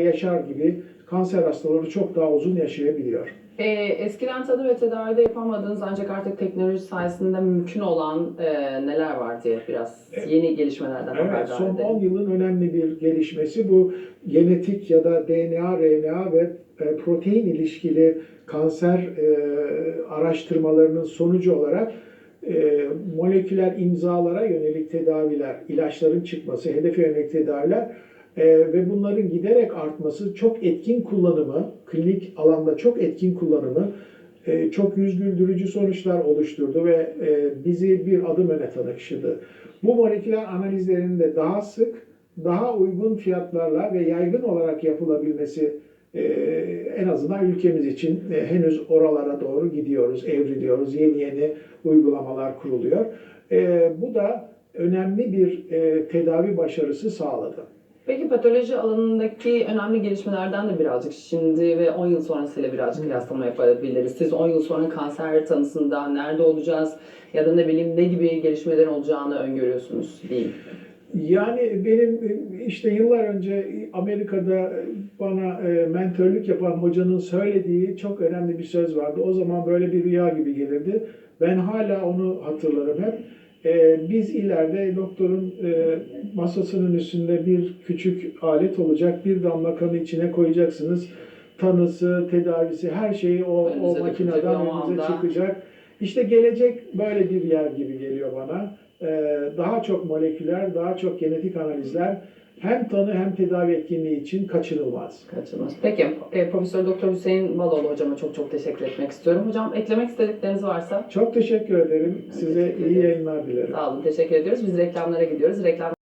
yaşar gibi kanser hastaları çok daha uzun yaşayabiliyor. Ee, eskiden tanı ve tedavide yapamadığınız ancak artık teknoloji sayesinde mümkün olan e, neler var diye biraz Evet. yeni gelişmelerden Evet, haberdar son edelim. 10 yılın önemli bir gelişmesi bu genetik ya da DNA, RNA ve e, protein ilişkili kanser e, araştırmalarının sonucu olarak e, moleküler imzalara yönelik tedaviler, ilaçların çıkması, hedefe yönelik tedaviler e, ve bunların giderek artması, çok etkin kullanımı, klinik alanda çok etkin kullanımı e, çok yüz güldürücü sonuçlar oluşturdu ve e, bizi bir adım öne taşıdı. Bu moleküler analizlerin de daha sık, daha uygun fiyatlarla ve yaygın olarak yapılabilmesi e, en azından ülkemiz için e, henüz oralara doğru gidiyoruz, evriliyoruz. Yeni yeni uygulamalar kuruluyor. E, bu da önemli bir e, tedavi başarısı sağladı. Peki patoloji alanındaki önemli gelişmelerden de birazcık şimdi ve 10 yıl sonrasıyla birazcık kıyaslama yapabiliriz. Siz 10 yıl sonra kanser tanısında nerede olacağız ya da ne bileyim ne gibi gelişmelerin olacağını öngörüyorsunuz değil. Yani benim işte yıllar önce Amerika'da bana e, mentörlük yapan hocanın söylediği çok önemli bir söz vardı. O zaman böyle bir rüya gibi gelirdi. Ben hala onu hatırlarım hep. E, Biz ileride doktorun e, masasının üstünde bir küçük alet olacak. Bir damla kanı içine koyacaksınız. Tanısı, tedavisi, her şeyi o, Önünüze o makineden önünüze çıkacak. İşte gelecek böyle bir yer gibi geliyor bana. Ee, daha çok moleküler, daha çok genetik analizler hem tanı hem tedavi etkinliği için kaçınılmaz. Kaçınılmaz. Peki e, Profesör Doktor Hüseyin Baloğlu hocama çok çok teşekkür etmek istiyorum. Hocam eklemek istedikleriniz varsa Çok teşekkür ederim. Size teşekkür iyi ederim. yayınlar dilerim. sağ olun teşekkür ediyoruz. Biz reklamlara gidiyoruz. Reklam